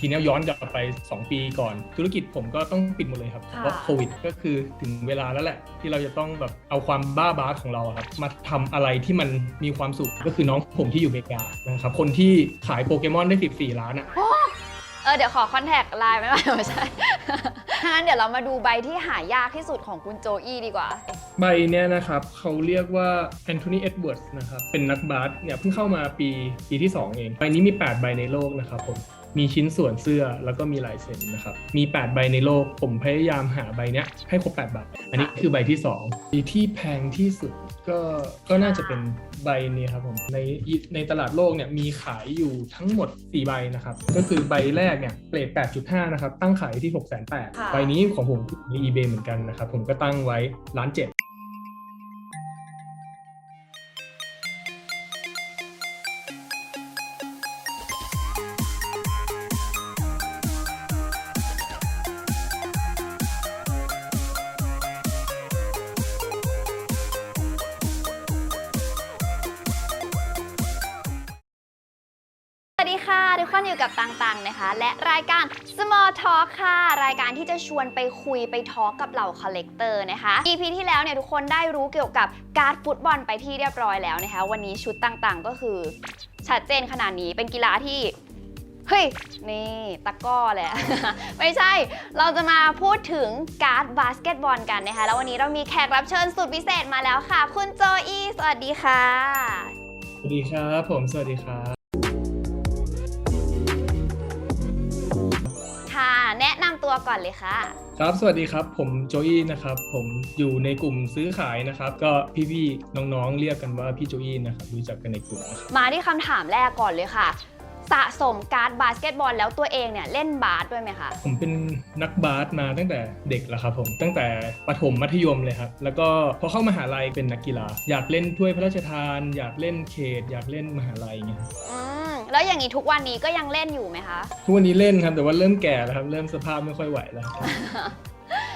ทีนี้ย้อนกลับไป 2 ปีก่อน ธุรกิจผมก็ต้องปิดหมดเลยครับค่ะเพราะโควิดก็คือถึงเวลาแล้วแหละ ที่เราจะต้องแบบเอาความบ้าบาสของเราอะครับมาทำอะไรที่มันมีความสุขก็คือน้องผมที่อยู่อเมริกานะครับคนที่ขายโปเกมอนได้ 14 ล้านอะเออเดี๋ยวขอคอนแทคไลน์ไม่ไม่ไม่ใช่งั้นเดี๋ยวเรามาดูใบที่หายากที่สุดของคุณโจอี้ดีกว่า ใบเนี้ยนะครับเขาเรียกว่าแอนโทนีเอ็ดเวิร์ดนะครับ เป็นนักบาสเนี่ยเพิ่งเข้ามาปีปีที่ 2 เอง ใบนี้มี 8 ใบในโลกนะครับผม มีชิ้นส่วนเสื้อแล้วก็มีลายเซ็นนะครับ มี 8 ใบในโลก ผมพยายามหาใบเนี้ยให้ครบ8ใบอันนี้คือใบที่2ปีที่แพงที่สุดก็ก็น่าจะเป็นใบนี้ครับผมในในตลาดโลกเนี่ยมีขายอยู่ทั้งหมด 4 ใบนะครับ ก็คือใบแรกเนี่ยเกรด8.5 นะครับ ตั้งขายที่ 6 8 0 0ค่ะ0ใบนี้ของผมใน eBay เหมือนกันนะครับ ผมก็ตั้งไว้ล้านเจ็ด การที่จะชวนไปคุยไปทอล์กกับเหล่าคอลเลกเตอร์นะคะ EP ที่แล้วเนี่ยทุกคนได้รู้เกี่ยวกับการฟุตบอลไปที่เรียบร้อยแล้วนะคะ วันนี้ชุดต่างๆก็คือชัดเจนขนาดนี้เป็นกีฬาที่เฮ้ย นี่ตะก้อแหละ ไม่ใช่ เราจะมาพูดถึงการ์ดบาสเกตบอลกันนะคะ แล้ววันนี้เรามีแขกรับเชิญสุดพิเศษมาแล้วค่ะ คุณโจอี้ สวัสดีค่ะ สวัสดีครับ ผม สวัสดีครับ ตัวก่อนเลยค่ะ ครับ สวัสดีครับ ผมโจอี้นะครับ ผมอยู่ในกลุ่มซื้อขายนะครับ ก็พี่ๆน้องๆ เรียกกันว่าพี่โจอี้นะครับรู้จักกันในกลุ่มนะครับมาที่คำถามแรกก่อนเลยค่ะ สะสมการ์ดบาสเกตบอลแล้วตัวเองเนี่ยเล่นบาสด้วยไหมคะ ผมเป็นนักบาสมาตั้งแต่เด็กแล้วครับผม ตั้งแต่ประถมมัธยมเลยครับ แล้วก็พอเข้ามหาลัยเป็นนักกีฬา อยากเล่นถ้วยพระราชทาน อยากเล่นเขต อยากเล่นมหาลัยอย่างเงี้ยครับ อืม แล้วอย่างนี้ทุกวันนี้ก็ยังเล่นอยู่ไหมคะ ทุกวันนี้เล่นครับ แต่ว่าเริ่มแก่แล้วครับ เริ่มสภาพไม่ค่อยไหวแล้ว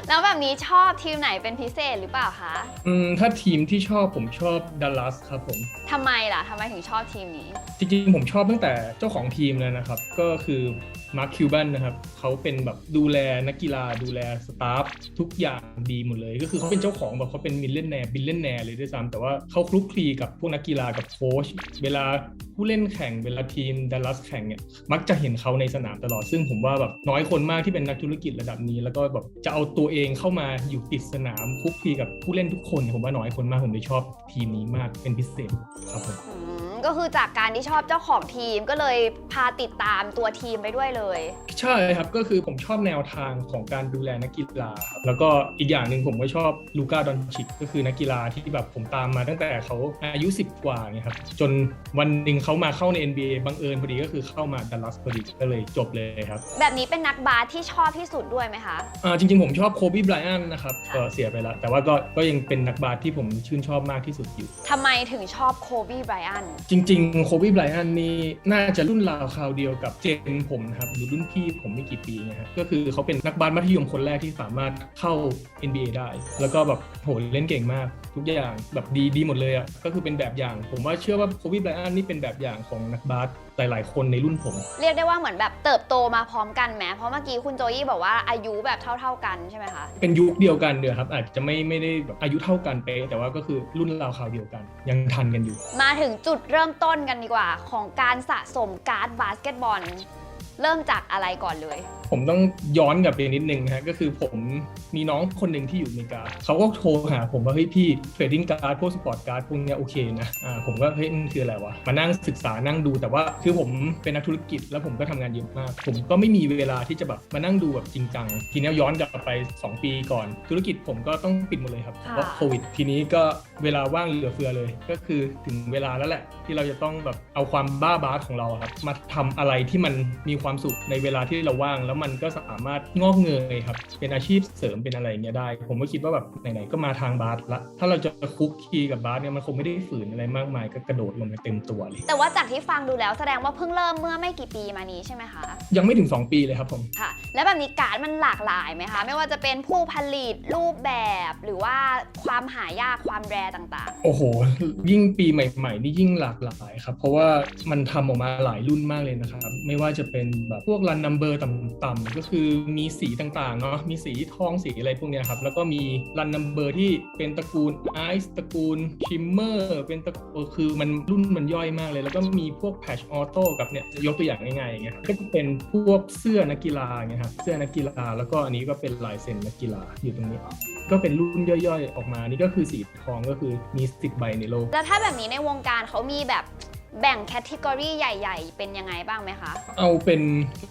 แล้วแบบนี้ชอบทีมไหนเป็นพิเศษหรือเปล่าคะ อืมถ้าทีมที่ชอบผมชอบดัลลัสครับผม ทำไมล่ะทำไมถึงชอบทีมนี้ จริงๆผมชอบตั้งแต่เจ้าของทีมเลยนะครับ ก็คือ มาร์คคิวบันนะครับเขาเป็นแบบดูแลนักกีฬาดูแลสตาฟทุกอย่างดีหมดเลย ก็คือเขาเป็นเจ้าของแบบเขาเป็นมิลเลนแนร์บิลเลนแนร์เลยด้วยซ้ำแต่ว่าเขาคลุกคลีกับพวกนักกีฬากับโค้ชเวลาผู้เล่นแข่งเวลาทีมดัลลัสแข่งเนี่ยมักจะเห็นเขาในสนามตลอดซึ่งผมว่าแบบน้อยคนมากที่เป็นนักธุรกิจระดับนี้ แล้วก็แบบจะเอาตัวเองเข้ามาอยู่ติดสนามคลุกคลีกับผู้เล่นทุกคน ผมว่าน้อยคนมากผมเลยชอบทีมนี้มากเป็นพิเศษครับผม ก็คือจากการที่ชอบเจ้าของทีมก็เลยพาติดตามตัวทีมไปด้วยเลย ใช่ครับก็คือผมชอบแนวทางของการดูแลนักกีฬาครับแล้วก็อีกอย่างหนึ่งผมก็ชอบลูก้าดอนชิกก็คือนักกีฬาที่แบบผมตามมาตั้งแต่เขาอายุ 10 กว่าไงครับจนวันหนึ่งเขามาเข้าใน NBA บังเอิญพอดีก็คือเข้ามาดัลลัสพอดีก็เลยจบเลยครับ แบบนี้เป็นนักบาสที่ชอบที่สุดด้วยไหมคะอ่าจริงๆ ผมชอบโคบีไบรอันนะครับก็เสียไปแล้ว แต่ว่าก็ก็ยังเป็นนักบาสที่ผมชื่นชอบมากที่สุดอยู่ทำไมถึงชอบโคบีไบรอันจริงๆโคบีไบรอันนี่น่าจะรุ่นราวคราวเดียวกับเจนผมนะครับหรือรุ่นพี่ผมไม่กี่ปีนะครับก็คือเขาเป็นนักบาสมัธยมคนแรกที่สามารถเข้า NBA ได้ แล้วก็แบบโหเล่นเก่งมาก ทุกอย่างแบบดีดีหมดเลยอะก็คือเป็นแบบอย่าง ผมว่าเชื่อว่าโคบีไบรอันนี่เป็นแบบอย่างของนักบาสหลาย ๆ คนในรุ่นผม เรียกได้ว่าเหมือนแบบเติบโตมาพร้อมกันไหมเพราะเมื่อกี้คุณโจยี่บอกว่าอายุแบบเท่า ๆกันใช่ไหมคะ เป็นยุคเดียวกันเดียวครับ อาจจะไม่ไม่ได้แบบอายุเท่ากันเป๊ะแต่ว่าก็คือรุ่นราวคราวเดียวกัน ยังทันกันอยู่ มาถึงจุดเริ่มต้นกันดีกว่า ของการสะสมการ์ดบาสเกตบอล เริ่มจากอะไรก่อนเลย ผมต้องย้อนกลับไปนิดนึงนะฮะก็คือผมมีน้องคนหนึ่งที่อยู่อเมริกาเขาก็โทรหาผมว่าเฮ้ยพี่เทรดดิ้งการ์ดพวกสปอร์ตการ์ดพวกเนี้ยโอเคนะอ่าผมก็เฮ้ยมันคืออะไรวะมานั่งศึกษานั่งดูแต่ว่าคือผมเป็นนักธุรกิจ แล้วผมก็ทำงานเยอะมาก ผมก็ไม่มีเวลาที่จะแบบมานั่งดูแบบจริงจังทีนี้ย้อนกลับไป 2 ปีก่อน ธุรกิจผมก็ต้องปิดหมดเลยครับค่ะเพราะโควิดทีนี้ก็เวลาว่างเหลือเฟือเลย ก็คือถึงเวลาแล้วแหละ ที่เราจะต้องแบบเอาความบ้าบาสของเราอะครับมาทำอะไรที่มันมีความสุขในเวลาที่เราว่างแล้วมันก็สามารถงอกเงยครับ เป็นอาชีพเสริมเป็นอะไรอย่างเงี้ยได้ ผมก็คิดว่าแบบไหนๆก็มาทางบาสละถ้าเราจะคุกคีกับบาสเนี่ยมันคงไม่ได้ฝืนอะไรมากมาย ก็กระโดดลงไปเต็มตัวเลย แต่ว่าจากที่ฟังดูแล้วแสดงว่าเพิ่งเริ่มเมื่อไม่กี่ปีมานี้ใช่ไหมคะ ยังไม่ถึง 2 ปีเลยครับผมค่ะ แล้วแบบนี้การ์ดมันหลากหลายไหมคะ ไม่ว่าจะเป็นผู้ผลิตรูปแบบ หรือว่าความหายากความแรต่างโอ้โห ยิ่งปีใหม่ๆนี่ยิ่งหลากหลายครับ เพราะว่ามันทำออกมาหลายรุ่นมากเลยนะครับ ไม่ว่าจะเป็นแบบพวกรันนัมเบอร์ต่ำๆก็คือมีสีต่างๆเนาะมีสีทองสีอะไรพวกเนี้ยครับ แล้วก็มีรันนัมเบอร์ที่เป็นตระกูลไอซ์ตระกูลชิมเมอร์เป็นตระกูลคือมันรุ่นมันย่อยมากเลย แล้วก็มีพวกแพชออโต้กับเนี่ยยกตัวอย่างง่ายๆอย่างเงี้ยก็จะเป็นพวกเสื้อนักกีฬาเงี้ยครับเสื้อนักกีฬา แล้วก็อันนี้ก็เป็นลายเซ็นนักกีฬาอยู่ตรงนี้ ก็เป็นรุ่นย่อยๆ ออกมานี่ก็คือสีทองก็คือมีสิบใบในโลก แล้วถ้าแบบนี้ในวงการเขามีแบบ แบ่งแคตตากรีใหญ่ ๆ เป็นยังไงบ้างไหมคะ เอาเป็น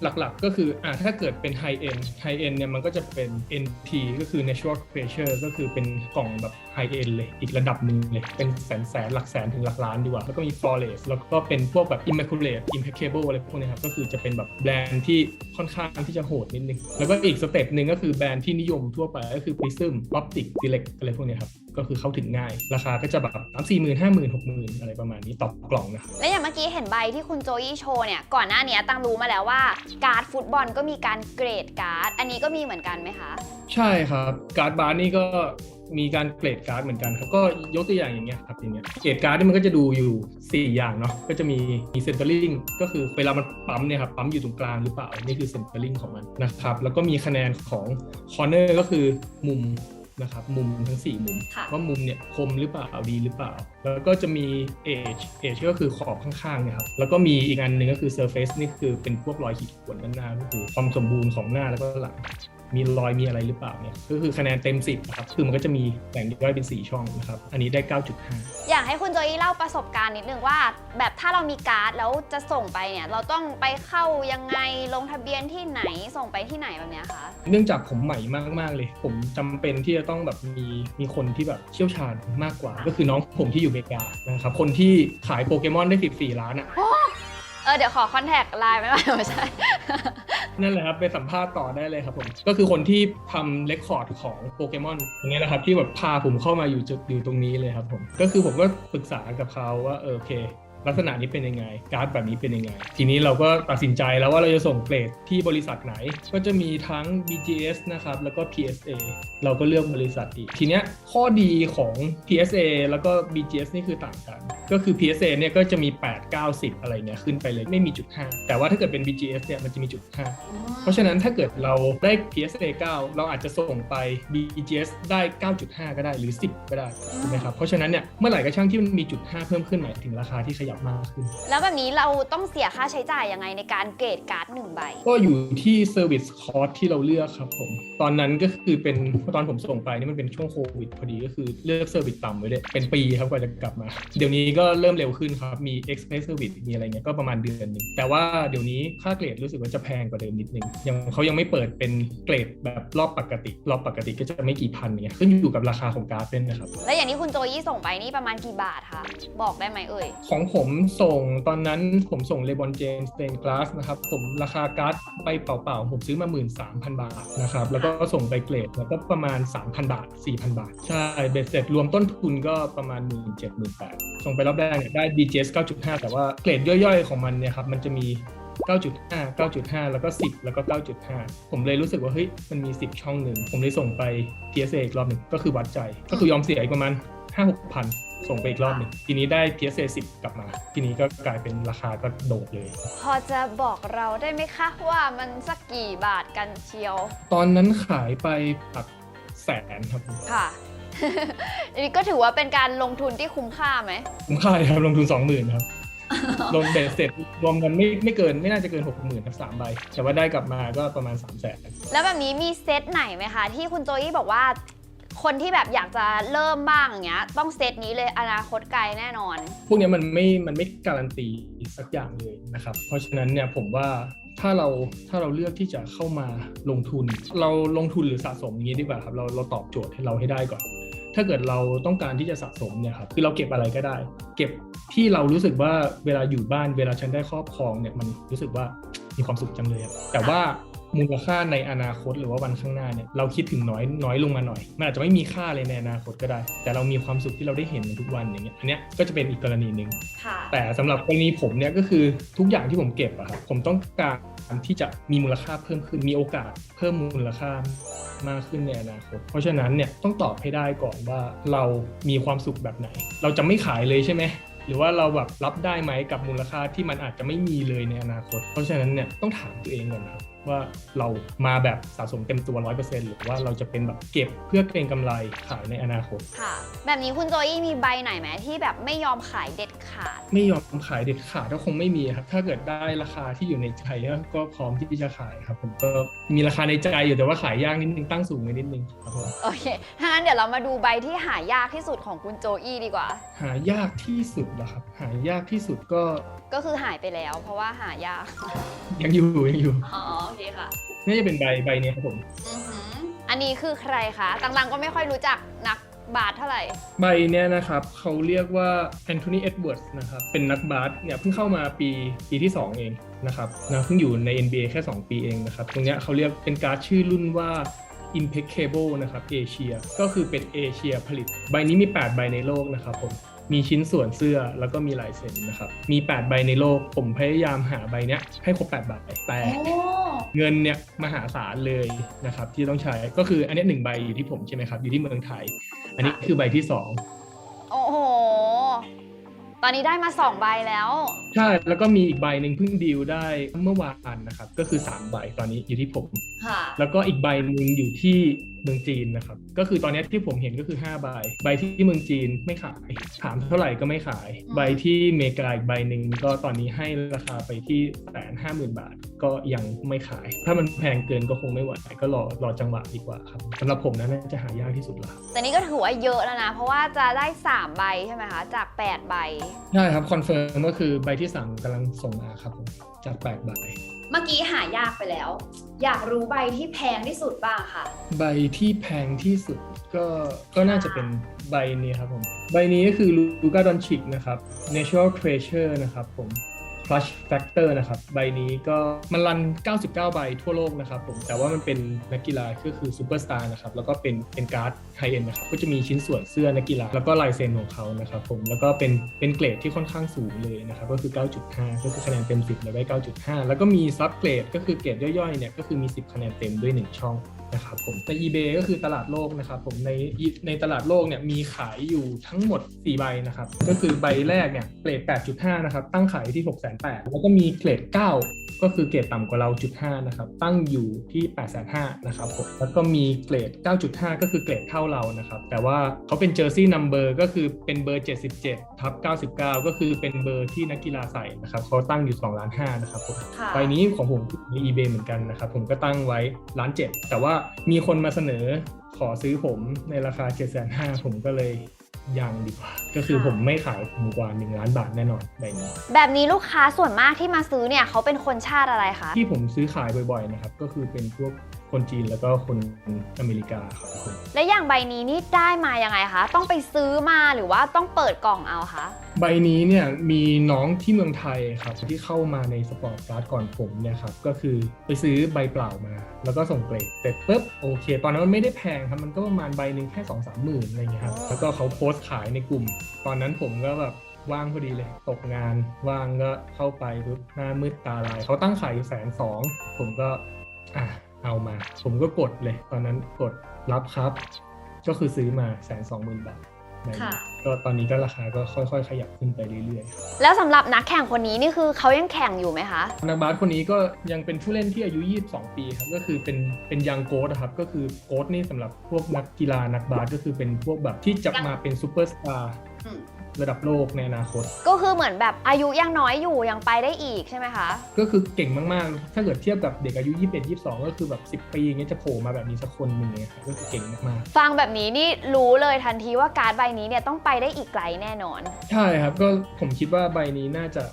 หลักๆก็คืออ่าถ้าเกิดเป็นไฮเอ็นไฮเอ็นเนี่ยมันก็จะเป็น NT ก็คือ natural creature ก็คือเป็นกล่องแบบ ไฮเอ็นเลย อีกระดับหนึ่งเลย เป็นแสนแสนหลักแสนถึงหลักล้านดีกว่า แล้วก็มี flawless แล้วก็เป็นพวกแบบ immaculate impeccable อะไรพวกเนี้ยครับ ก็คือจะเป็นแบบแบรนด์ที่ค่อนข้างที่จะโหดนิดนึง แล้วก็อีกสเต็ปหนึ่งก็คือแบรนด์ที่นิยมทั่วไปก็คือ prism optic select อะไรพวกเนี้ยครับ ก็คือเข้าถึงง่าย ราคาก็จะแบบสามสี่หมื่นห้าหมื่นหกหมื่นอะไรประมาณนี้ต่อกล่องนะครับและอย่างเมื่อกี้เห็นใบที่คุณโจยี่โชว์เนี่ยก่อนหน้านี้ตังรู้มาแล้วว่าการ์ดฟุตบอลก็มีการเกรดการ์ด อันนี้ก็มีเหมือนกันไหมคะ ใช่ครับ การ์ดบาร์นี่ก็ มีการเกรดการ์ดเหมือนกันครับก็ยกตัวอย่างอย่างเงี้ยครับอย่างเงี้ยเกรดการ์ดนี่มันก็จะดูอยู่ 4 อย่างเนาะก็จะมีมีเซนเตอร์ลิงก็คือเวลามันปั๊มเนี่ยครับปั๊มอยู่ตรงกลางหรือเปล่านี่คือเซนเตอร์ลิงของมันนะครับแล้วก็มีคะแนนของคอร์เนอร์ก็คือมุมนะครับมุมทั้ง 4 มุมค่ะว่ามุมเนี่ยคมหรือเปล่าดีหรือเปล่า แล้วก็จะมี age age ก็คือขอบข้างๆเนี่ยครับแล้วก็มีอีกอันหนึ่งก็คือ surface นี่คือเป็นพวกรอยขีดข่วนด้านหน้าก็คือความสมบูรณ์ของหน้าแล้วก็หลัง มีรอยมีอะไรหรือเปล่าเนี่ยก็คือคะแนนเต็ม 10นะครับคือมันก็จะมีแบ่งย่อยเป็น 4 ช่องนะครับอันนี้ได้ 9.5 อยากให้คุณโจยี่เล่าประสบการณ์นิดนึงว่า แบบถ้าเรามีการ์ดแล้วจะส่งไปเนี่ยเราต้องไปเข้ายังไงลงทะเบียนที่ไหนส่งไปที่ไหนแบบเนี้ยคะเนื่องจากผมใหม่มากๆเลย ผมจำเป็นที่จะต้องแบบมีมีคนที่แบบเชี่ยวชาญมากกว่า ก็คือน้องผมที่อยู่อเมริกานะครับคนที่ขายโปเกมอนได้ 14 ล้านอะเออเดี๋ยวขอคอนแทคไลน์ไหมว่าไม่ใช่ นั่นแหละครับไปสัมภาษณ์ต่อได้เลยครับผม ก็คือคนที่ทำเรคคอร์ดของโปเกมอนอย่างเงี้ยนะครับที่แบบพาผมเข้ามาอยู่จุดอยู่ตรงนี้เลยครับผม ก็คือผมก็ปรึกษากับเขาว่าเออโอเค ลักษณะนี้เป็นยังไง การ์ดแบบนี้เป็นยังไง ทีนี้เราก็ตัดสินใจแล้วว่าเราจะส่งเกรดที่บริษัทไหน ก็จะมีทั้ง BGS นะครับ แล้วก็ PSA เราก็เลือกบริษัทอีก ทีเนี้ยข้อดีของ PSA แล้วก็ BGS นี่คือต่างกัน ก็คือ PSA เนี่ยก็จะมี 8 9 10 อะไรเงี้ยขึ้นไปเลยไม่มีจุด 5 แต่ว่าถ้าเกิดเป็น BGS เนี่ยมันจะมีจุด 5 เพราะฉะนั้นถ้าเกิดเราได้ PSA 9 เราอาจจะส่งไป BGS ได้ 9.5 ก็ได้หรือ 10 ก็ได้ถูกไหมครับ เพราะฉะนั้นเนี่ยเมื่อไหร่ก็ช่างที่มันมีจุด 5 เพิ่มขึ้นหมายถึงราคาที่ขยบมากขึ้น แล้วแบบนี้เราต้องเสียค่าใช้จ่ายยังไงในการเกรดการ์ดหนึ่งใบ ก็อยู่ที่ Service Cost ที่เราเลือกครับผม ตอนนั้นก็คือเป็นตอนผมส่งไปนี่มันเป็นช่วงโควิดพอดีก็คือเลือก Service ต่ำไว้เลยเป็นปีครับกว่าจะกลับมา เดี๋ยวนี้ก็เริ่มเร็วขึ้นครับ มี Express Service มีอะไรเงี้ยก็ประมาณเดือนหนึงแต่ว่าเดี๋ยวนี้ค่าเกรดรู้สึกว่าจะแพงกว่าเดิมนิดนึงยังเขายังไม่เปิดเป็นเกรดแบบรอบปกติ รอบปกติก็จะไม่กี่พันเนี่ยขึ้นอยู่กับราคาของการ์ดด้วยนะครับ แล้วอย่างที่คุณโจยี่ส่งไปนี่ประมาณกี่บาทคะ บอกได้ไหมเอ่ย ของผมผมส่งตอนนั้นผมส่งเลบอนเจนสเตนกลาสนะครับ ผมราคาการ์ดไปเปล่าๆ ผมซื้อมา 13,000 บาทนะครับ แล้วก็ส่งไปเกรดแล้วก็ประมาณ 3,000 บาท 4,000 บาท ใช่เบ็ดเสร็จรวมต้นทุนก็ประมาณ 1 7 0 0 0 0 8ส่งไปรอบแรกเนี่ยได้ BGS 9.5 แต่ว่าเกรดย่อยๆ ของมันเนี่ยครับมันจะมี9.5 9.5 แล้วก็ 10 แล้วก็ 9.5 ผมเลยรู้สึกว่าเฮ้ยมันมี 10 ช่องหนึ่ง ผมเลยส่งไป PSA อีกรอบหนึ่งก็คือวัดใจ ก็คือยอมเสียอีกประมาณ 5-6พัน ส่งไปอีกรอบหนึ่งทีนี้ได้ PSA 10 กลับมา ทีนี้ก็กลายเป็นราคาก็โดดเลย พอจะบอกเราได้ไหมคะว่ามันสักกี่บาทกันเชียว ตอนนั้นขายไปปักแสนครับผมค่ะ อันนี้ก็ถือว่าเป็นการลงทุนที่คุ้มค่าไหมผมขายครับลงทุน 20,000ครับลงเบ็ดเสร็จรวมกันไม่ไม่เกินไม่น่าจะเกิน 60,000ครับสามใบแต่ว่าได้กลับมาก็ประมาณ3 0 0 0 0นแล้วแบบนี้มีเซตไหนไหมคะ ที่คุณโจยี่บอกว่า คนที่แบบอยากจะเริ่มบ้างอย่างเงี้ย ต้องเซตนี้เลยอนาคตไกลแน่นอน พวกเนี้ยมันไม่ มันไม่การันตีสักอย่างเลยนะครับ เพราะฉะนั้นเนี่ยผมว่าถ้าเราถ้าเราเลือกที่จะเข้ามาลงทุน เราลงทุนหรือสะสมงี้ดีกว่าครับเราเราตอบโจทย์ให้เราให้ได้ก่อน ถ้าเกิดเราต้องการที่จะสะสมเนี่ยครับคือเราเก็บอะไรก็ได้ เก็บที่เรารู้สึกว่าเวลาอยู่บ้านเวลาฉันได้ครอบครองเนี่ยมันรู้สึกว่ามีความสุขจังเลยแต่ว่า มูลค่าในอนาคตหรือว่าวันข้างหน้าเนี่ยเราคิดถึงน้อยน้อยลงมาหน่อย มันอาจจะไม่มีค่าเลยในอนาคตก็ได้ แต่เรามีความสุขที่เราได้เห็นมันทุกวันอย่างเงี้ยอันเนี้ยก็จะเป็นอีกกรณีหนึ่งค่ะแต่สำหรับกรณีผมเนี่ยก็คือทุกอย่างที่ผมเก็บอะครับผมต้องการที่จะมีมูลค่าเพิ่มขึ้นมีโอกาสเพิ่มมูลค่ามากขึ้นในอนาคต เพราะฉะนั้นเนี่ยต้องตอบให้ได้ก่อนว่าเรามีความสุขแบบไหน เราจะไม่ขายเลยใช่ไหมหรือว่าเราแบบรับได้ไหมกับมูลค่าที่มันอาจจะไม่มีเลยในอนาคต เพราะฉะนั้นเนี่ยต้องถามตัวเองก่อนนะครับ ว่าเรามาแบบสะสมเต็มตัว 100%หรือว่าเราจะเป็นแบบเก็บเพื่อเก็งกำไรขายในอนาคต ค่ะ แบบนี้คุณโจอี้มีใบไหนไหมที่แบบไม่ยอมขายเด็ดขาด ไม่ยอมขายเด็ดขาดก็คงไม่มีครับ ถ้าเกิดได้ราคาที่อยู่ในใจก็พร้อมที่จะขายครับ ผมก็มีราคาในใจอยู่แต่ว่าขายยากนิดนึงตั้งสูงไปนิดนึงครับผมโอเคถ้างั้นเดี๋ยวเรามาดูใบที่หายากที่สุดของคุณโจอี้ดีกว่า หายากที่สุดเหรอครับ หายากที่สุดก็ก็คือหายไปแล้ว เพราะว่าหายาก ยังอยู่ยังอยู่ อ๋อโอเคค่ะน่าจะเป็นใบใบเนี้ยครับผม อือหืออันนี้คือใครคะต่างๆก็ไม่ค่อยรู้จักนักบาสเท่าไหร่ ใบเนี้ยนะครับเขาเรียกว่าแอนโทนีเอ็ดเวิร์ดนะครับเป็นนักบาสเนี่ยเพิ่งเข้ามาปีปีที่ 2 เองนะครับนะเพิ่งอยู่ใน NBA แค่ 2 ปีเองนะครับตรงเนี้ยเขาเรียกเป็นการ์ดชื่อรุ่นว่า Impeccable นะครับเอเชียก็คือเป็นเอเชียผลิต ใบนี้มี 8 ใบในโลกนะครับผม มีชิ้นส่วนเสื้อแล้วก็มีลายเซ็นนะครับมี 8 ใบในโลก ผมพยายามหาใบเนี้ยให้ครบ8ใบแต่เงินเนี่ยมหาศาลเลยนะครับที่ต้องใช้ก็คืออันเนี้ยหนึ่งใบอยู่ที่ผมใช่ไหมครับอยู่ที่เมืองไทย อันนี้คือใบที่สองโอ้โห ตอนนี้ได้มาสองใบแล้ว ใช่ แล้วก็มีอีกใบหนึ่งเพิ่งดีลได้เมื่อวานนะครับ ก็คือ3ใบตอนนี้อยู่ที่ผมค่ะแล้วก็อีกใบหนึ่งอยู่ที่เมืองจีนนะครับ ก็คือตอนนี้ที่ผมเห็นก็คือ5ใบ ใบที่เมืองจีนไม่ขาย ถามเท่าไหร่ก็ไม่ขาย ใบที่อเมริกาอีกใบหนึ่งก็ตอนนี้ให้ราคาไปที่แสนห้าหมื่นบาท ก็ยังไม่ขาย ถ้ามันแพงเกินก็คงไม่ไหว ก็รอรอจังหวะดีกว่าครับสำหรับผมนะน่าจะหายากที่สุดละแต่นี่ก็ถือว่าเยอะแล้วนะ เพราะว่าจะได้3ใบใช่ไหมคะ จาก 8 ใบใช่ครับคอนเฟิร์มก็คือใบที่ 3กำลังส่งมาครับผมจากแปดใบเมื่อกี้หายากไปแล้ว อยากรู้ใบที่แพงที่สุดบ้างค่ะ ใบที่แพงที่สุดก็ก็น่าจะเป็นใบนี้ครับผม ใบนี้ก็คือลูกาดอนชิกนะครับ Natural Treasure นะครับผม Clutch Factor นะครับ ใบนี้ก็มันรัน 99 ใบทั่วโลกนะครับผม แต่ว่ามันเป็นนักกีฬาก็คือซูเปอร์สตาร์นะครับ แล้วก็เป็นเป็นการ์ดไฮเอ็นนะครับ ก็จะมีชิ้นส่วนเสื้อนักกีฬา แล้วก็ลายเซ็นของเขานะครับผม แล้วก็เป็นเป็นเกรดที่ค่อนข้างสูงเลยนะครับ ก็คือ 9.5 ก็คือคะแนนเต็ม 10เลยได้ 9.5 แล้วก็มีซับเกรดก็คือเกรดย่อยๆ เนี่ย ก็คือมี 10 คะแนนเต็มด้วย 1 ช่อง นะครับผมใน eBay ก็คือตลาดโลกนะครับผมในในตลาดโลกเนี่ยมีขายอยู่ทั้งหมด 4 ใบนะครับ ก็คือใบแรกเนี่ยเกรด8.5 นะครับ ตั้งขายที่ 6 8 0 0 0แล้วก็มีเกรด 9 ก็คือเกรดต่ำกว่าเราจุด5นะครับตั้งอยู่ที่8 5 0 0 0นะครับผมแล้วก็มีเกรด 9.5 ก็คือเกรดเท่าเรานะครับแต่ว่าเขาเป็นเจอร์ซี่นัมเบอร์ก็คือเป็นเบอร์ 77ทับ99 ก็คือเป็นเบอร์ที่นักกีฬาใส่นะครับเขาตั้งอยู่2ล้าน5นะครับผมค่ะใบนี้ของผมใน eBay เหมือนกันนะครับผมก็ตั้งไว้ล้านเจ็ดแต่ว่ามีคนมาเสนอขอซื้อผมในราคา 7 5 0 0 0ผมก็เลย ยังดีกว่า ก็คือผมไม่ขายผมกว่า1ล้านบาทแน่นอนใบนี้ แบบนี้ลูกค้าส่วนมากที่มาซื้อเนี่ยเขาเป็นคนชาติอะไรคะ ที่ผมซื้อขายบ่อยๆนะครับ ก็คือเป็นพวก คนจีนแล้วก็คนอเมริกาครับผมและอย่างใบนี้นี่ได้มายังไงคะ ต้องไปซื้อมาหรือว่าต้องเปิดกล่องเอาคะ ใบนี้เนี่ยมีน้องที่เมืองไทยครับที่เข้ามาในสปอร์ตการ์ดก่อนผมเนี่ยครับก็คือไปซื้อใบเปล่ามา แล้วก็ส่งเกรดเสร็จปุ๊บโอเค ตอนนั้นมันไม่ได้แพงครับมันก็ประมาณใบหนึ่งแค่2องสามหมื่นอะไรเงี้ยครับแล้วก็เขาโพสต์ขายในกลุ่ม ตอนนั้นผมก็แบบว่างพอดีเลย ตกงานว่างก็เข้าไปปุ๊บหน้ามืดตาลายเขาตั้งขายอยู่แสนสองผมก็อะ เอามา ผมก็กดเลย ตอนนั้นกดรับครับ ก็คือซื้อมาแสนสองหมื่นบาทใบนี้ค่ะก็ตอนนี้ก็ราคาก็ค่อยๆ ขยับขึ้นไปเรื่อยแล้วสำหรับนักแข่งคนนี้นี่คือเขายังแข่งอยู่ไหมคะๆนักบาสคนนี้ก็ยังเป็นผู้เล่นที่อายุ 22 ปีครับ ก็คือเป็นเป็นยังโกดครับ ก็คือโกดนี่สำหรับพวกนักกีฬานักบาสก็คือเป็นพวกแบบที่จะมาเป็นซูเปอร์สตาร์อืมระดับโลกในอนาคต ก็คือเหมือนแบบอายุยังน้อยอยู่ยังไปได้อีกใช่ไหมคะ ก็คือเก่งมากๆ ถ้าเกิดเทียบกับเด็กอายุ 21 22 ก็คือแบบ 10 ปีอย่างเงี้ยจะโผล่มาแบบนี้สักคนหนึ่งเลยครับก็คือเก่งมากๆ ฟังแบบนี้นี่รู้เลยทันทีว่าการ์ดใบนี้เนี่ยต้องไปได้อีกไกลแน่นอน ใช่ครับก็ผมคิดว่าใบนี้น่าจะ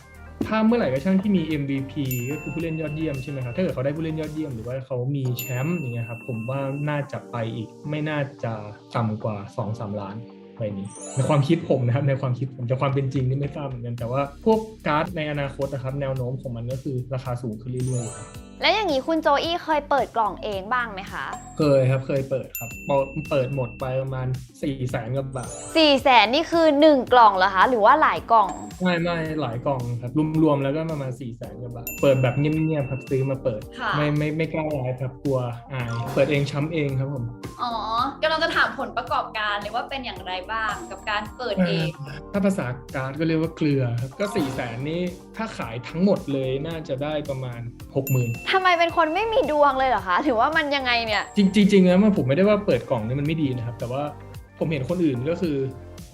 ถ้าเมื่อไหร่ก็ช่างที่มี MVP ก็คือผู้เล่นยอดเยี่ยมใช่ไหมครับถ้าเกิดเขาได้ผู้เล่นยอดเยี่ยมหรือว่าเขามีแชมป์อย่างเงี้ยครับผมว่าน่าจะไปอีกไม่น่าจะต่ำกว่า 2-3 ล้าน ใบนี้ในความคิดผมนะครับในความคิดผมจะความเป็นจริงนี่ไม่ทราบเหมือนกันแต่ว่าพวกการ์ดในอนาคตนะครับแนวโน้มของมันก็คือราคาสูงขึ้นเรื่อยๆ แล้วอย่างนี้คุณโจอี้เคยเปิดกล่องเองบ้างไหมคะ เคยครับเคยเปิดครับเปิดเปิดหมดไปประมาณ4ี่แสนกว่าบาท4ี่แสนนี่คือ 1 กล่องเหรอคะ หรือว่าหลายกล่อง ไม่ไม่หลายกล่องครับรวมๆแล้วก็ประมาณ4ี่แสนกว่าบาทเปิดแบบเงียบๆครับซื้อมาเปิด ค่ะ ไม่ไม่ไม่กล้าไลฟ์ครับกลัวอายเปิดเองช้ำเองครับผม อ๋อกำลังจะถามผลประกอบการเลยว่าเป็นอย่างไรบ้างกับการเปิดเอง ถ้าภาษาการ์ดก็เรียกว่าเกลือครับก็4ี่แสนนี้ถ้าขายทั้งหมดเลยน่าจะได้ประมาณ 60,000ทำไมเป็นคนไม่มีดวงเลยเหรอคะ ถือว่ามันยังไงเนี่ย จริงจริงๆแล้วมันผมไม่ได้ว่าเปิดกล่องนี่มันไม่ดีนะครับ แต่ว่าผมเห็นคนอื่นก็คือ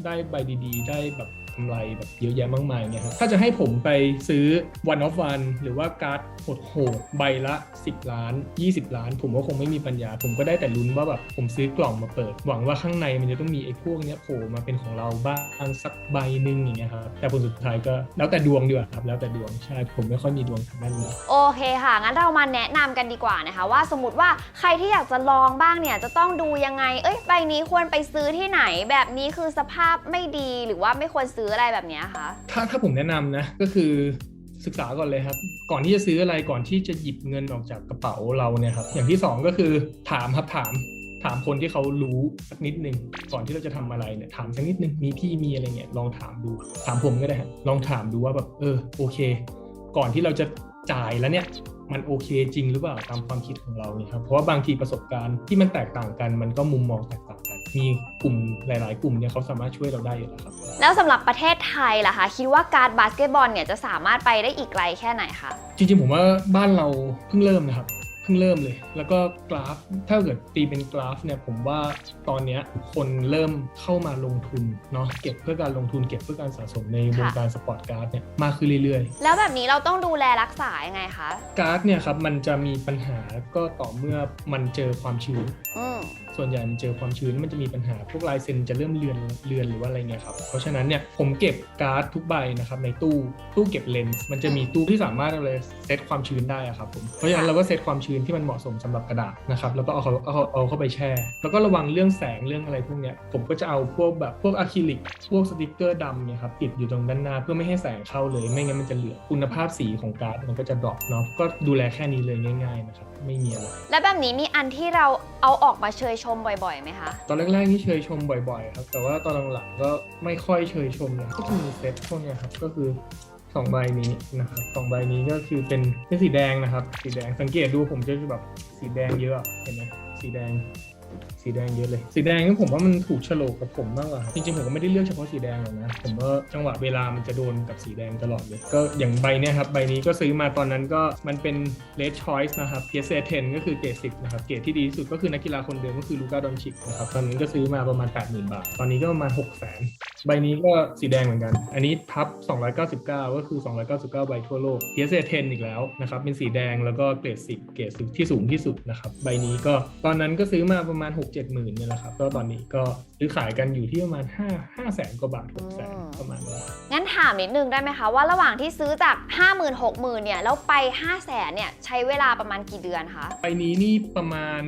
ได้ใบดีๆ ได้แบบกำไรแบบเยอะแยะมากมายเนี่ยครับถ้าจะให้ผมไปซื้อ one of one หรือว่าการ์ดโหดๆใบละ 10 ล้าน 20 ล้าน ผมก็คงไม่มีปัญญา ผมก็ได้แต่ลุ้นว่าแบบผมซื้อกล่องมาเปิด หวังว่าข้างในมันจะต้องมีไอ้พวกเนี้ยโผล่มาเป็นของเราบ้างสักใบหนึ่งอย่างเงี้ยครับแต่ผลสุดท้ายก็แล้วแต่ดวงดีกว่าครับแล้วแต่ดวงใช่ผมไม่ค่อยมีดวงทางด้านนี้โอเคค่ะงั้นเรามาแนะนำกันดีกว่านะคะว่าสมมติว่าใครที่อยากจะลองบ้างเนี่ยจะต้องดูยังไง เอ้ยใบนี้ควรไปซื้อที่ไหน แบบนี้คือสภาพไม่ดีหรือว่าไม่ควรซื้ออะไรแบบนี้คะถ้าถ้าผมแนะนำนะก็คือศึกษาก่อนเลยครับ ก่อนที่จะซื้ออะไรก่อนที่จะหยิบเงินออกจากกระเป๋าเราเนี่ยครับ อย่างที่สองก็คือถามครับถาม ถามคนที่เขารู้สักนิดนึงก่อนที่เราจะทำอะไรเนี่ยถามสักนิดนึงมีพี่มีอะไรเงี้ยลองถามดู ถามผมก็ได้ครับลองถามดูว่าแบบเออโอเค ก่อนที่เราจะจ่ายแล้วเนี่ยมันโอเคจริงหรือเปล่าตามความคิดของเราเนี่ยครับเพราะว่าบางทีประสบการณ์ที่มันแตกต่างกันมันก็มุมมองแตกต่าง มีกลุ่มหลาย ๆ กลุ่มเนี่ยเขาสามารถช่วยเราได้อยู่แล้วครับ แล้วสำหรับประเทศไทยล่ะคะคิดว่าการดบาสเกตบอลเนี่ยจะสามารถไปได้อีกไกลแค่ไหนคะจริง ๆ ผมว่าบ้านเราเพิ่งเริ่มนะครับเพิ่งเริ่มเลย แล้วก็กราฟ ถ้าเกิดตีเป็นกราฟเนี่ยผมว่าตอนเนี้ยคนเริ่มเข้ามาลงทุนเนาะเก็บเพื่อการลงทุนเก็บเพื่อการสะสมในวงการสปอร์ตการ์ดเนี่ยมากขึ้นเรื่อยแล้วแบบนี้เราต้องดูแลรักษายังไงคะๆการ์ดเนี่ยครับมันจะมีปัญหาก็ต่อเมื่อมันเจอความชื้นอืมส่วนใหญ่มันเจอความชื้นมันจะมีปัญหาพวกลายเซ็นจะเริ่มเลือนเลือนหรือว่าอะไรเงี้ยครับเพราะฉะนั้นเนี่ยผมเก็บการ์ดทุกใบนะครับในตู้ตู้เก็บเลนส์มันจะมีตู้ที่สามารถเอาเลยเซตความชื้นได้ครับผมเพราะฉะนั้นเราก็เซตความชื้นที่มันเหมาะสมสำหรับกระดาษนะครับแล้วก็เอาเขาเอาเอาเอาเข้าไปแช่ แล้วก็ระวังเรื่องแสงเรื่องอะไรพวกเนี้ยผมก็จะเอาพวกแบบพวกอะคริลิกพวกสติกเกอร์ดำเนี่ยครับติดอยู่ตรงด้านหน้าเพื่อไม่ให้แสงเข้าเลย ไม่งั้นมันจะเหลือคุณภาพสีของการ์ดมันก็จะดรอปเนาะก็ดูแลแค่นี้เลยง่าย ๆ นะครับไม่มีอะไรแล้วแบบนี้มีอันที่เราเอาออกมาเชยชมบ่อยๆไหมคะ ตอนแรกๆนี่เชยชมบ่อยๆ ครับ แต่ว่าตอนหลังๆก็ไม่ค่อยเชยชมเลยก็จะมีเซตพวกเนี้ยครับก็คือสองใบนี้นะครับสองใบนี้ก็คือเป็นเป็นสีแดงนะครับ สีแดงสังเกตดูผมจะแบบสีแดงเยอะเห็นไหมสีแดง สีแดงเยอะเลย สีแดงนี่ผมว่ามันถูกโฉลกกับผมมากกว่าจริงๆผมก็ไม่ได้เลือกเฉพาะสีแดงหรอกนะผมว่าจังหวะเวลามันจะโดนกับสีแดงตลอดเลย ก็อย่างใบเนี้ยครับใบนี้ก็ซื้อมาตอนนั้นก็มันเป็น red choice นะครับ PSA 10 ก็คือเกรด10นะครับเกรดที่ดีที่สุดก็คือนักกีฬาคนเดิมก็คือลูก้าดอนชิกนะครับตอนนั้นก็ซื้อมาประมาณ 80,000 บาท ตอนนี้ก็ประมาณ600,000ใบนี้ก็สีแดงเหมือนกัน อันนี้ทับ 299 ก็คือ 299 ใบทั่วโลก PSA 10 อีกแล้วนะครับ เป็นสีแดงแล้วก็เกรด 10 เกรด10ที่สูงที่สุดนะครับ ใบนี้ก็ตอนนั้นก็ซื้อมาประมาณ6-7หมื่นเนี่ยแหละครับก็ตอนนี้ก็ซื้อขายกันอยู่ที่ประมาณ5 5แสนกว่าบาท6แสนประมาณนี้งั้นถามนิดนึงได้ไหมคะว่าระหว่างที่ซื้อจาก 5 0 0 0 0 6 0,000เนี่ยแล้วไป5 0 0แสนเนี่ยใช้เวลาประมาณกี่เดือนคะใบนี้นี่ประมาณ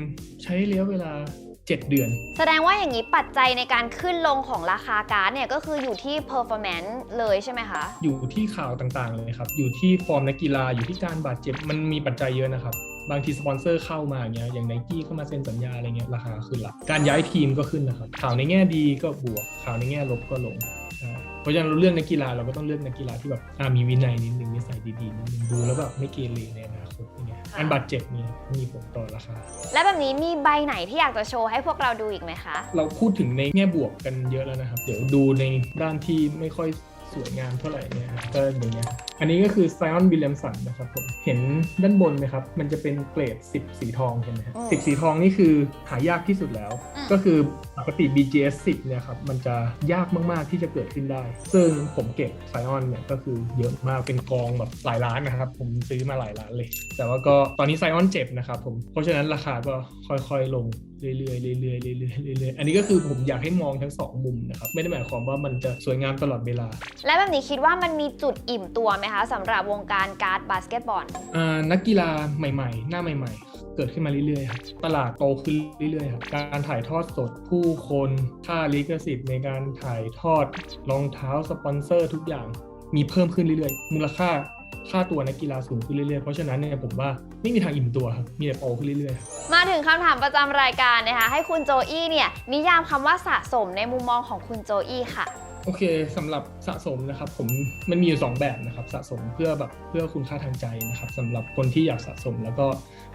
ใช้ระยะเวลา7 เดือน แสดงว่าอย่างนี้ปัจจัยในการขึ้นลงของราคาการ์ดเนี่ยก็คืออยู่ที่ performance เลยใช่ไหมคะ อยู่ที่ข่าวต่างๆเลยครับ อยู่ที่ฟอร์มนักกีฬาอยู่ที่การบาดเจ็บมันมีปัจจัยเยอะนะครับ บางทีสปอนเซอร์เข้ามาอย่างเงี้ยอย่างไนกี้เข้ามาเซ็นสัญญาอะไรเงี้ยราคาขึ้นละการย้ายทีมก็ขึ้นนะครับข่าวในแง่ดีก็บวกข่าวในแง่ลบก็ลงใช่เพราะฉะนั้นเราเลือกนักกีฬาเราก็ต้องเลือกนักกีฬาที่แบบอ่ามีวินัยนิดนึงนิสัยดีๆนิดนึงดูแล้วแบบไม่เกเรในอนาคตอย่างเงี้ยการบาดเจ็บเนี่ยมีผลต่อราคาและแบบนี้มีใบไหนที่อยากจะโชว์ให้พวกเราดูอีกไหมคะ เราพูดถึงในแง่บวกกันเยอะแล้วนะครับ เดี๋ยวดูในด้านที่ไม่ค่อย สวยงามเท่าไหร่เนี่ยครับก็อย่างเงี้ยอันนี้ก็คือไซออนวิลเลียมสันนะครับผมเห็นด้านบนไหมครับ มันจะเป็นเกรด 10 สีทองใช่ไหมครับอืมสิบสีทองนี่คือหายากที่สุดแล้วอืมก็คือปกติ BGS 10เนี่ยครับมันจะยากมาก ๆ ที่จะเกิดขึ้นได้ ซึ่งผมเก็บไซออนเนี่ยก็คือเยอะมากเป็นกองแบบหลายล้านนะครับ ผมซื้อมาหลายล้านเลย แต่ว่าก็ตอนนี้ไซออนเจ็บนะครับผมเพราะฉะนั้นราคาก็ค่อยๆลงเรื่อยๆเรื่อยๆเรื่อยๆเรื่อยๆเรื่อยๆอันนี้ก็คือผมอยากให้มองทั้งสองมุมนะครับไม่ได้หมายความว่ามันจะสวยงามตลอดเวลา และแบบนี้คิดว่ามันมีจุดอิ่มตัวไหมคะสำหรับวงการการ์ดบาสเกตบอลอ่านักกีฬาใหม่ ๆ หน้าใหม่ ๆเกิดขึ้นมาเรื่อยๆครับตลาดโตขึ้นเรื่อยๆครับการถ่ายทอดสดผู้คนค่าลิขสิทธิ์ในการถ่ายทอดรองเท้าสปอนเซอร์ทุกอย่างมีเพิ่มขึ้นเรื่อยๆ มูลค่า ค่าตัวนักกีฬาสูงขึ้นเรื่อยๆ เพราะฉะนั้นเนี่ยผมว่าไม่มีทางอิ่มตัวครับ มีแต่โตขึ้นเรื่อยๆ มาถึงคำถามประจำรายการนะคะ ให้คุณโจอี้เนี่ยนิยามคำว่าสะสมในมุมมองของคุณโจอี้ค่ะ โอเคสำหรับสะสมนะครับ ผมมันมีอยู่สองแบบนะครับสะสมเพื่อแบบเพื่อคุณค่าทางใจนะครับสำหรับคนที่อยากสะสม แล้วก็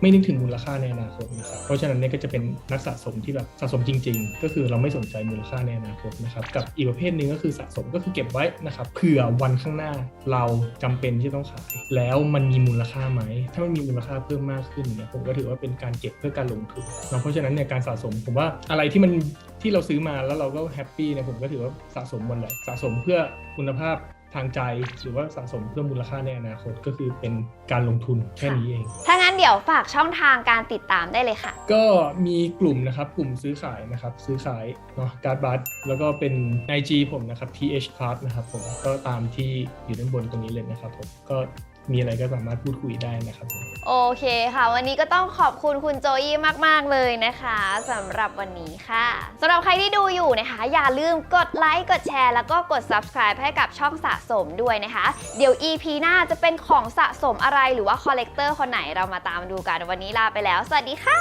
ไม่นึกถึงมูลค่าในอนาคตนะครับเพราะฉะนั้นเนี่ยก็จะเป็นนักสะสมที่แบบสะสมจริง ๆ ก็คือเราไม่สนใจมูลค่าในอนาคตนะครับกับอีกประเภทหนึ่งก็คือสะสมก็คือเก็บไว้นะครับเผื่อวันข้างหน้าเราจำเป็นที่จะต้องขาย แล้วมันมีมูลค่าไหมถ้ามันมีมูลค่าเพิ่มมากขึ้นเนี่ยผมก็ถือว่าเป็นการเก็บเพื่อการลงทุนนะเพราะฉะนั้นเนี่ยการสะสมผมว่าอะไรที่มัน ที่เราซื้อมาแล้วเราก็แฮปปี้เนี่ยผมก็ถือว่าสะสมหมดแหละสะสมเพื่อคุณภาพทางใจหรือว่าสะสมเพื่อมูลค่าในอนาคตก็คือเป็นการลงทุนแค่นี้เอง ถ้างั้นเดี๋ยวฝากช่องทางการติดตามได้เลยค่ะ ก็มีกลุ่มนะครับกลุ่มซื้อขายนะครับซื้อขายเนาะการ์ดบัตแล้วก็เป็น IG ผมนะครับ th card นะครับผมก็ตามที่อยู่ด้านบนตรงนี้เลยนะครับผมก็ มีอะไรก็สามารถพูดคุยได้นะครับ โอเคค่ะ วันนี้ก็ต้องขอบคุณคุณโจอี้มาก ๆ เลยนะคะสำหรับวันนี้ค่ะสำหรับใครที่ดูอยู่นะคะ อย่าลืมกดไลค์กดแชร์แล้วก็กด subscribe ให้กับช่องสะสมด้วยนะคะ เดี๋ยว EP หน้าจะเป็นของสะสมอะไรหรือว่าคอลเลกเตอร์คนไหนเรามาตามดูกันวันนี้ลาไปแล้ว สวัสดีค่ะ